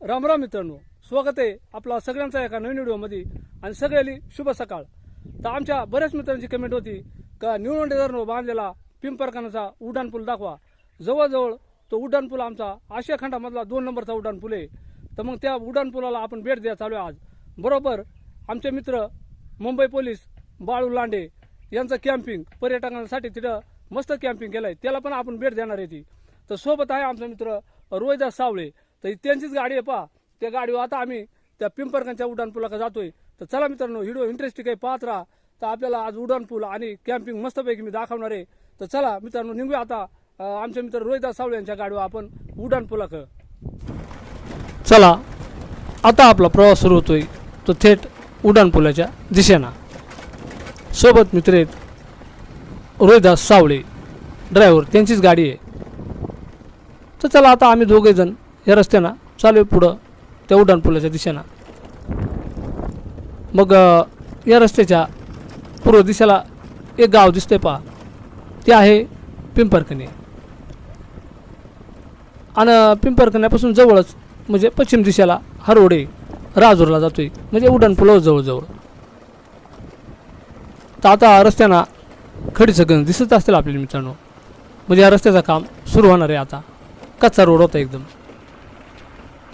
राम राम मित्रांनो स्वागत आहे आपला सगळ्यांचा एका नवीन व्हिडिओमध्ये. आणि सगळ्याली शुभ सकाळ. तर आमच्या बऱ्याच मित्रांची कमेंट होती का निवडणुकी धरण बांधलेला पिंपरखानाचा उड्डाण पूल दाखवा. जवळजवळ तो उड्डाण पूल आमचा आशिया खंडामधला दोन नंबरचा उड्डाण पूल आहे. तर मग त्या उड्डाण पुलाला आपण भेट द्या चालू आहे आज. बरोबर आमचे मित्र मुंबई पोलीस बाळू लांडे यांचं कॅम्पिंग पर्यटकांसाठी तिथं मस्त कॅम्पिंग केलं आहे त्याला पण आपण भेट देणार आहे ती. तर सोबत आहे आमचा मित्र रोहिदास सावळे. तर ही त्यांचीच गाडी आहे पहा. त्या गाडीवर आता आम्ही त्या पिंपरकांच्या उड्डाणपुलाकडे जातोय. तर चला मित्रांनो व्हिडिओ इंटरेस्टिंग आहे पाहत राहा. तर आपल्याला आज उड्डाणपूल आणि कॅम्पिंग मस्तपैकी मी दाखवणार आहे. तर चला मित्रांनो निघूया आता. आमचे मित्र रोहिदास सावळे यांच्या गाडीवर आपण उड्डाणपुलाकडे. चला आता आपला प्रवास सुरू होतोय. तो थेट उड्डाणपुलाच्या दिशेनं. सोबत मित्र आहेत रोहिदास सावळे. ड्रायव्हर त्यांचीच गाडी आहे. तर चला आता आम्ही दोघेजण या रस्त्यानं चालू आहे पुढं त्या उड्डाणपुलाच्या दिशेनं. मग या रस्त्याच्या पूर्व दिशेला एक गाव दिसतंय पहा. ते आहे पिंपरकणे आणि पिंपरकण्यापासून जवळच म्हणजे पश्चिम दिशेला हरोडे राजूरला जातोय म्हणजे उड्डाणपुलावर जवळजवळ. तर आता रस्त्यानं खडीचं गंज दिसत असतील आपल्याला मित्रांनो. म्हणजे या रस्त्याचं काम सुरू होणार आहे आता. कच्चा रोड होता एकदम.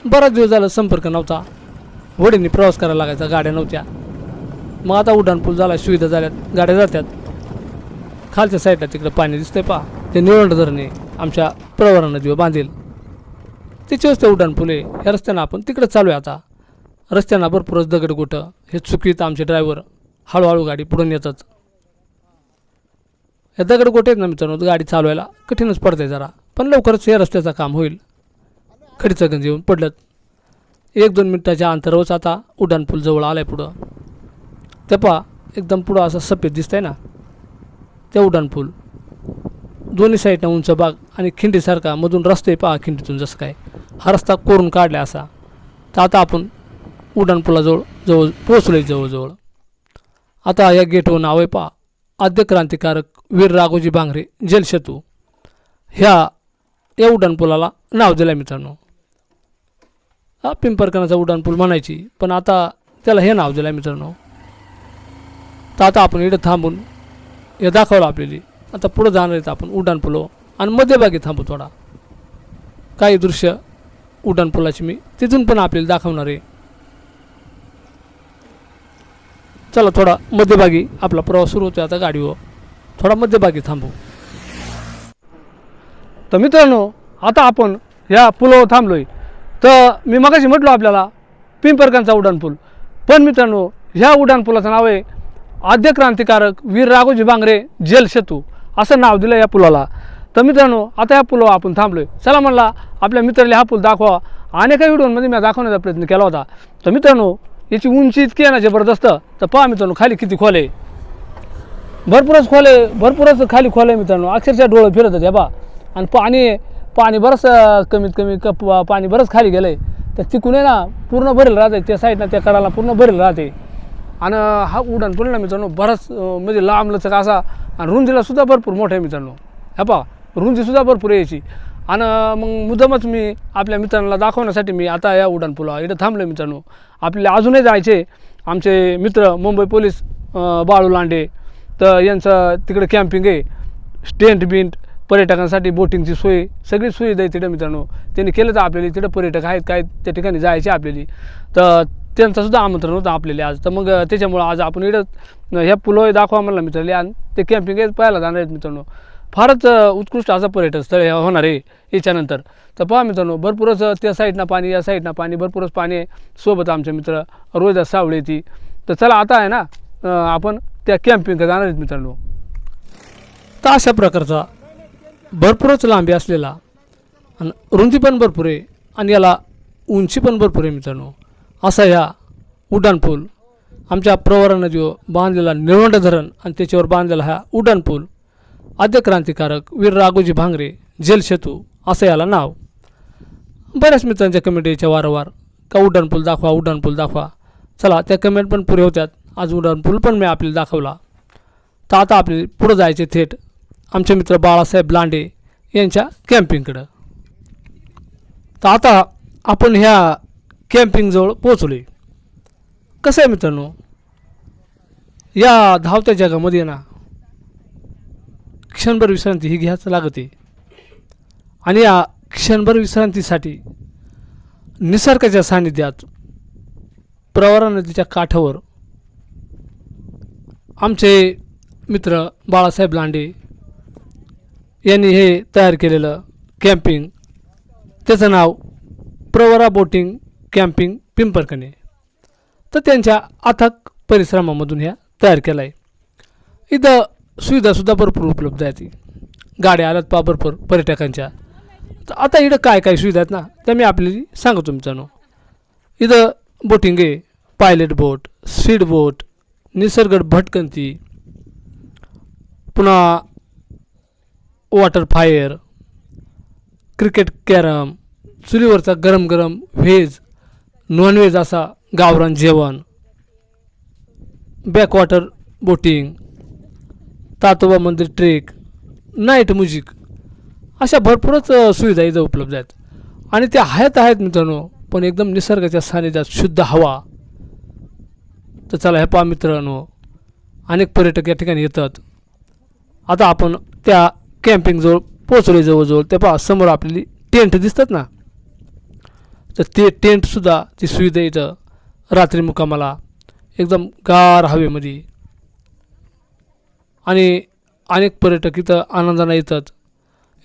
बराच दिवस झाला संपर्क नव्हता. वडींनी प्रवास करायला लागायचा गाड्या नव्हत्या. मग आता उड्डाणपूल झाला सुविधा झाल्यात गाड्या जात्यात. खालच्या साईडला तिकडं पाणी दिसतंय पा ते निवड धरणे आमच्या प्रवरा नदीवर बांधेल. त्याच्यावरच ते उड्डाणपूल आहे. या रस्त्यानं आपण तिकडं चालू आहे आता. रस्त्यांना भरपूरच दगड दगडगोटं हे चुकीत आमचे ड्रायव्हर. हळूहळू गाडी पुढून येतात. या दगड गोटे आहेत ना मित्रांनो गाडी चालवायला कठीणच पडते जरा. पण लवकरच या रस्त्याचं काम होईल. खडीचं गंज येऊन पडलं. एक दोन मिनिटाच्या अंतरावरच आता उड्डाणपूल जवळ जवळ आलाय पुढं. ते पहा एकदम पुढं असं सफेद दिसतंय ना? ते उड्डाणपूल दोन्ही साईडनं उंच बाग आणि खिंडीसारखा मधून रस्ते पहा खिंडीतून जसं काय. हा रस्ता कोरून काढला असा. तर आता आपण उड्डाणपुलाजवळ जवळ पोचलो जवळजवळ. आता या गेटवर नाव आहे पहा. आद्य क्रांतिकारक वीर राघोजी भांगरे जलसेतू ह्या या उड्डाणपुलाला नाव दिलं आहे मित्रांनो. पिंपरकणाचा उड्डाणपूल म्हणायची. पण आता त्याला हे नाव दिलं आहे मित्रांनो. तर आता आपण इथं थांबून हे दाखवलं आपल्याला. आता पुढं जाणार आहेत आपण उड्डाणपुलो आणि मध्यभागी थांबू थोडा. काही दृश्य उड्डाणपुलाची मी तिथून पण आपल्याला दाखवणार आहे. चला थोडा मध्यभागी आपला प्रवास सुरू होतो आता गाडीवर. थोडा मध्यभागी थांबू. तर मित्रांनो आता आपण ह्या पुलावर थांबलोय. तर मी मगाशी म्हटलो आपल्याला पिंपरकांचा उड्डाणपूल पण मित्रांनो ह्या उड्डाणपुलाचं नाव आहे आद्य क्रांतिकारक वीर राघोजी बांगरे जलसेतू असं नाव दिलं या पुलाला. तर मित्रांनो आता या पुलावर आपण थांबलो आहे चला म्हणला आपल्या मित्राला हा पूल दाखवा. अनेका व्हिडिओमध्ये मी दाखवण्याचा प्रयत्न केला होता. तर मित्रांनो याची उंची इतकी आहे ना जबरदस्त. तर पहा मित्रांनो खाली किती खोल आहे. भरपूरच खोल आहे भरपूरच खाली खोल आहे मित्रांनो. अक्षरशः डोळं फिरत होते बा. आणि पाणी पाणी बरंच कमीत कमी कप पाणी बरंच खाली गेलं आहे तर तिकून आहे ना पूर्ण भरेल राहते त्या साईडनं त्या कडाला पूर्ण भरेल राहते आणि हा उड्डाण पूल ना मित्रांनो? बराच म्हणजे लांब लचक असा. आणि रुंदीला सुद्धा भरपूर मोठा आहे मित्रांनो. ह्या पहा रुंदीसुद्धा भरपूर यायची आणि मग मुद्दामच मी आपल्या मित्रांना दाखवण्यासाठी मी आता या उड्डाण पुला इथं थांबलो मित्रांनो. आपल्याला अजूनही जायचे आमचे मित्र मुंबई पोलीस बाळू लांडे. तर यांचं तिकडे कॅम्पिंग आहे. स्टेंट बिंट पर्यटकांसाठी बोटिंगची सोय सगळी सुविधा आहे तिथं मित्रांनो. त्यांनी केलं तर आपल्याला तिथं पर्यटक आहेत काय त्या ठिकाणी जायचे आपल्याला. तर त्यांचंसुद्धा आमंत्रण होतं आपल्याला आज. तर मग त्याच्यामुळं आज आपण इकडं ह्या पुलं दाखवा म्हणला मित्रांनो. आणि ते कॅम्पिंग पाहायला जाणार आहेत मित्रांनो. फारच उत्कृष्ट असं पर्यटन स्थळ होणार आहे याच्यानंतर. तर पहा मित्रांनो भरपूरच त्या साईडनं पाणी या साईडनं पाणी भरपूरच पाणी आहे सोबत आमचे मित्र रोहिदास सावळे ती. तर चला आता आहे ना आपण त्या कॅम्पिंगला जाणार आहेत मित्रांनो. तर अशा प्रकारचा भरपूरच लांबी असलेला आणि रुंदी पण भरपूर आहे आणि याला उंची पण भरपूर आहे मित्रांनो. असा ह्या उड्डाणपूल आमच्या प्रवरा नदीवर बांधलेला निळवंड धरण आणि त्याच्यावर बांधलेला हा उड्डाणपूल आद्य क्रांतिकारक वीर राघोजी भांगरे जलसेतू असं याला नाव. बऱ्याच मित्रांच्या कमेंट यायच्या वारंवार का उड्डाणपूल दाखवा उड्डाणपूल दाखवा. चला त्या कमेंट पण पुरे होत्यात. आज उड्डाणपूल पण मी आपल्याला दाखवला. तर आता आपले पुढं जायचे थेट आमचे मित्र बाळासाहेब लांडे यांच्या कॅम्पिंगकडं. तर आता आपण ह्या कॅम्पिंगजवळ पोहोचलोय. कसं आहे मित्रांनो? या धावत्या जगामध्ये ना क्षणभर विश्रांती ही घ्यायचं लागते. आणि या क्षणभर विश्रांतीसाठी निसर्गाच्या सान्निध्यात प्रवरा नदीच्या काठावर आमचे मित्र बाळासाहेब लांडे यांनी हे तयार केलेलं कॅम्पिंग. त्याचं नाव प्रवरा बोटिंग कॅम्पिंग पिंपरकणे. तर त्यांच्या अथक परिश्रमामधून ह्या तयार केला आहे इथं सुविधासुद्धा भरपूर उपलब्ध आहेत. गाड्या आल्यात पा भरपूर पर्यटकांच्या. तर आता इथं काय काय सुविधा आहेत ना त्या मी आपल्याला सांगतो मित्रांनो. इथं बोटिंग आहे पायलट बोट स्पीड बोट निसर्ग भटकंती पुन्हा वॉटर फायर क्रिकेट कॅरम चुलीवरचा गरम गरम व्हेज नॉनव्हेज असा गावरान जेवण. बॅकवॉटर बोटिंग तातोबा मंदिर ट्रेक नाईट म्युझिक अशा भरपूरच सुविधा इथं उपलब्ध आहेत. आणि त्या आहेत आहेत मित्रांनो पण एकदम निसर्गाच्या सानिध्यात शुद्ध हवा. तर चला हे पहा मित्रांनो अनेक पर्यटक या ठिकाणी येतात. आता आपण त्या कॅम्पिंगजवळ पोचलोय जवळजवळ ते पहा समोर आपली टेंट दिसतात ना? तर ते टेंटसुद्धा ती सुविधा इथं रात्री मुकामाला एकदम गार हवेमध्ये. आणि अनेक पर्यटक इथं आनंदानं येतात.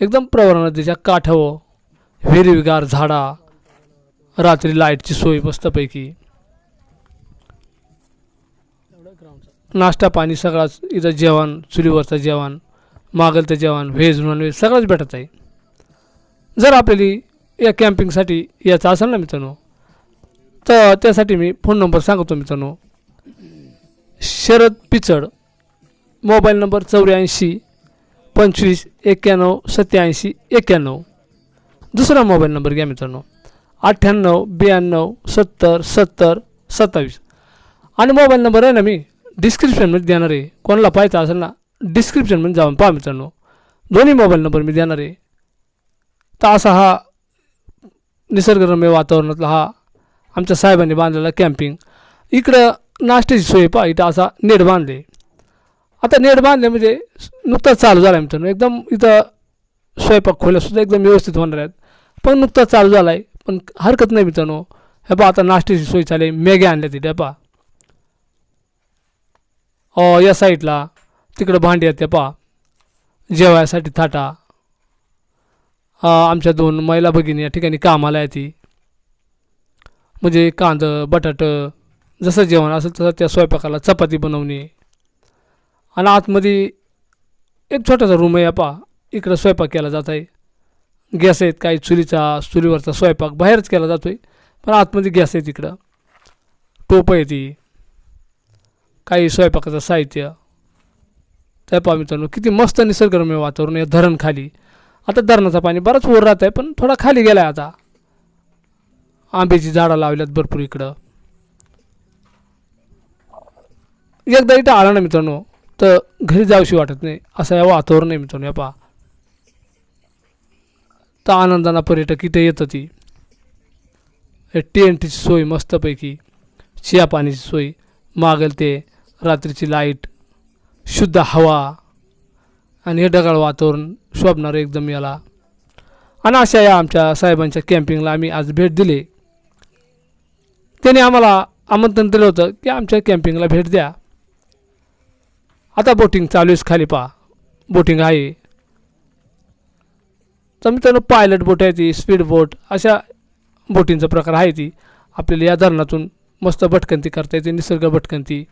एकदम प्रवरा नदीच्या काठावं हिरवीगार झाडा रात्री लाईटची सोय मस्तपैकी. नाश्ता पाणी सगळाच इथं जेवण चुलीवरचं जेवण. मागल ते जेवण व्हेज नॉनव्हेज सगळंच भेटत आहे. जर आपल्याला या कॅम्पिंगसाठी याचं असेल ना मित्रांनो तर त्यासाठी मी फोन नंबर सांगतो मित्रांनो. शरद पिचड मोबाईल नंबर चौऱ्याऐंशी पंचवीस एक्क्याण्णव सत्याऐंशी एक्क्याण्णव. दुसरा मोबाईल नंबर घ्या मित्रांनो. अठ्ठ्याण्णव ब्याण्णव सत्तर सत्तर सत्तावीस. आणि मोबाईल नंबर आहे ना मी डिस्क्रिप्शनमध्ये देणार आहे. कोणाला पाहायचं असेल ना डिस्क्रिप्शनमध्ये जाऊन पहा मित्रांनो. दोन्ही मोबाईल नंबर मी देणार आहे. तर असा हा निसर्गरम्य वातावरणातला हा आमच्या साहेबांनी बांधलेला कॅम्पिंग इकडं नाश्त्याची सोय पहा इथं असा नेट बांधले. आता नेट बांधले म्हणजे नुकताच चालू झाला आहे मित्रांनो. एकदम इथं स्वयंपाक खोल्यासुद्धा एकदम व्यवस्थित होणार आहेत. पण नुकताच चालू झाला आहे पण हरकत नाही मित्रांनो. हे पहा आता नाश्त्याची सोय चालेल मॅगी आणल्या तिथे पहा. या साईडला तिकडं भांडी आहेत त्या पहा. जेवायसाठी थाटा. आमच्या दोन महिला भगिनी या ठिकाणी कामाला येते म्हणजे कांदं बटाटं जसं जेवण असेल तसं त्या स्वयंपाकाला चपाती बनवणे. आणि आतमध्ये एक छोटासा रूम आहे पहा. इकडं स्वयंपाक केला जात आहे गॅस आहेत काही चुलीचा चुलीवरचा स्वयंपाक बाहेरच केला जातो आहे पण आतमध्ये गॅस आहे तिकडं. टोप आहे ती. काही स्वयंपाकाचं साहित्य. त्या पहा मित्रांनो किती मस्त निसर्गरम्य वातावरण आहे धरण खाली आता धरणाचं पाणी बराच वर राहत आहे पण थोडा खाली गेला आहे आता. आंब्याची झाडं लावल्यात भरपूर इकडं. एकदा इथं आला ना मित्रांनो तर घरी जाऊशी वाटत नाही. असं या वातावरण आहे मित्रांनो या पहा. तर आनंदानं पर्यटक इथे येतं ती. हे टेंटची सोय मस्तपैकी. शिया पाण्याची सोय. मागेल ते रात्रीची लाइट. शुद्ध हवा आणि हे ढगाळ वातावरण शोभणारं एकदम याला. आणि अशा या आमच्या साहेबांच्या कॅम्पिंगला आम्ही आज भेट दिली. त्याने आम्हाला आमंत्रण दिलं होतं की आमच्या कॅम्पिंगला भेट द्या. आता बोटिंग चालू आहेस खाली पहा. बोटिंग आहे. तर मित्रांनो पायलट बोट आहे ती स्पीड बोट अशा बोटिंगचा प्रकार आहे ती. आपल्याला या धरणातून मस्त भटकंती करता येते निसर्ग भटकंती.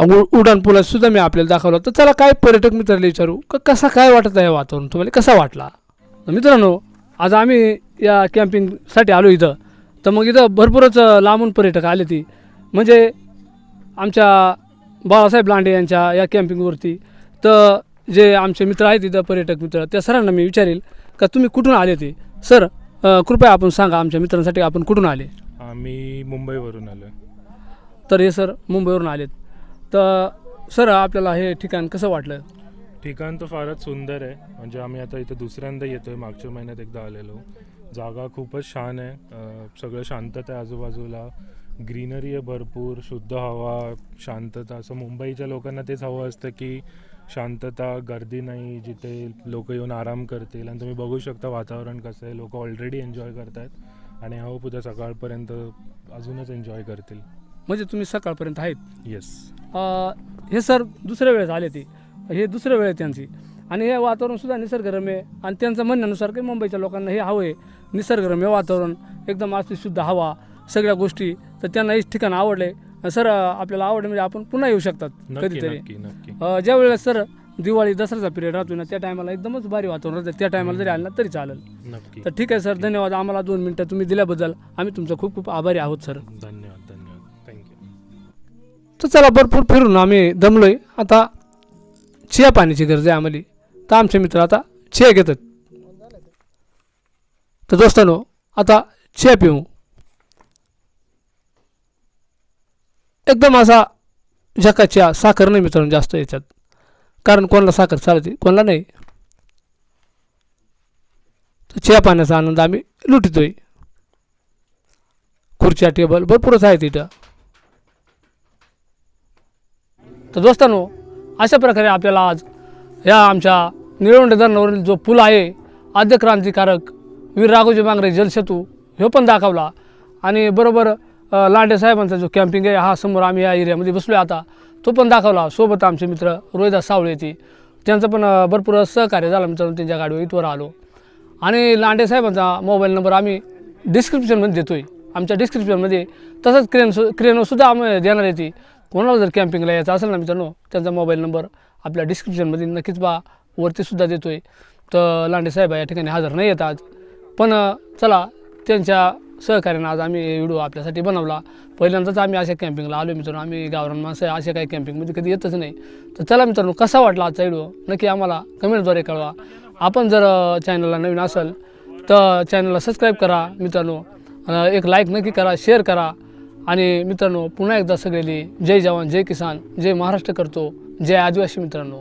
उ- उड्डाण पुलात सुद्धा मी आपल्याला दाखवलं. तर चला काय पर्यटक मित्राला विचारू? का कसा काय वाटत आहे वातावरण? तुम्हाला कसा वाटला? तर मित्रांनो आज आम्ही या कॅम्पिंगसाठी आलो इथं. तर मग इथं भरपूरच लांबून पर्यटक आले ती. म्हणजे आमच्या बाळासाहेब लांडे यांच्या या कॅम्पिंगवरती तर जे आमचे मित्र आहेत इथं पर्यटक मित्र त्या सरांना मी विचारेल का तुम्ही कुठून आले ते? सर कृपया आपण सांगा आमच्या मित्रांसाठी आपण कुठून आले? आम्ही मुंबईवरून आलो तर हे सर मुंबईवरून आलेत. तर सर आपल्याला हे ठिकाण कसं वाटलं? ठिकाण तर फारच सुंदर आहे. म्हणजे आम्ही आता इथं दुसऱ्यांदा येतोय. मागच्या महिन्यात एकदा आलेलो. जागा खूपच छान आहे. सगळं शांतता आहे आजूबाजूला. ग्रीनरी आहे भरपूर. शुद्ध हवा शांतता. असं मुंबईच्या लोकांना तेच हवं असतं की शांतता गर्दी नाही जिथे लोक येऊन आराम करतील. आणि तुम्ही बघू शकता वातावरण कसं आहे. लोक ऑलरेडी एन्जॉय करतात आणि हो उद्या सकाळपर्यंत अजूनच एन्जॉय करतील. म्हणजे तुम्ही सकाळपर्यंत आहेत. येस हे सर दुसऱ्या वेळेस आले ते. हे दुसऱ्या वेळ आहे त्यांची. आणि हे वातावरण सुद्धा निसर्गरम्य आहे. आणि त्यांचं म्हणण्यानुसार की मुंबईच्या लोकांना हे हवं आहे. निसर्गरम्य वातावरण एकदम असली शुद्ध हवा सगळ्या गोष्टी. तर त्यांना हेच ठिकाण आवडले. सर आपल्याला आवडले म्हणजे आपण पुन्हा येऊ शकतात कधीतरी. ज्या वेळेस सर दिवाळी दसऱ्याचा पिरियड राहतो ना त्या टायमाला एकदमच भारी वातावरण राहतं. त्या टायमाला जरी आलं ना तरी चालेल. तर ठीक आहे सर. धन्यवाद. आम्हाला दोन मिनटं तुम्ही दिल्याबद्दल आम्ही तुमचं खूप खूप आभारी आहोत सर. धन्यवाद. तर चला भरपूर फिरून आम्ही दमलो आहे आता चिया पाण्याची गरज आहे आम्हाला. तर आमचे मित्र आता चिया घेतात. तर दोस्तांनो आता चिया पिऊ. एकदम असा जका चिया साखर नाही मित्रांनो जास्त याच्यात. कारण कोणाला साखर चालते कोणाला नाही. तर चिया पाण्याचा आनंद आम्ही लुटितोय. खुर्च्या टेबल भरपूरच आहे तिथं तर दोस्तांनो अशा प्रकारे आपल्याला आज या आमच्या निळवंडे धरणावरील जो पूल आहे आद्य क्रांतिकारक वीर राघोजी बांगरे जलसेतू ह्यो पण दाखवला. आणि बरोबर लांडे साहेबांचा जो कॅम्पिंग आहे हा समोर आम्ही या एरियामध्ये बसलो आता. तो पण दाखवला. सोबत आमचे मित्र रोहिदास सावळे येते. त्यांचं पण भरपूर सहकार्य झालं. मित्रांनो त्यांच्या गाडीवर इथवर आलो. आणि लांडे साहेबांचा मोबाईल नंबर आम्ही डिस्क्रिप्शनमध्ये देतो आहे आमच्या डिस्क्रिप्शनमध्ये तसंच क्रेन सु क्रेनसुद्धा आम्ही देणार आहे ती. कोणाला जर कॅम्पिंगला यायचं असेल ना मित्रांनो त्यांचा मोबाईल नंबर आपल्या डिस्क्रिप्शनमध्ये नक्कीच बा वरतीसुद्धा देतो आहे तर लांडे साहेब या ठिकाणी हजर नाही येत आज. पण चला त्यांच्या सहकार्यानं आज आम्ही व्हिडिओ आपल्यासाठी बनवला. पहिल्यांदाच आम्ही अशा कॅम्पिंगला आलो मित्रांनो. आम्ही गावरान माणसं अशा काही कॅम्पिंगमध्ये कधी येतच नाही. तर चला मित्रांनो कसा वाटला आजचा व्हिडिओ? नक्की आम्हाला कमेंटद्वारे कळवा. आपण जर चॅनलला नवीन असेल तर चॅनलला सबस्क्राईब करा मित्रांनो. एक लाईक नक्की करा शेअर करा. आणि मित्रांनो पुन्हा एकदा सगळेली जय जवान जय किसान जय महाराष्ट्र करतो. जय आदिवासी मित्रांनो.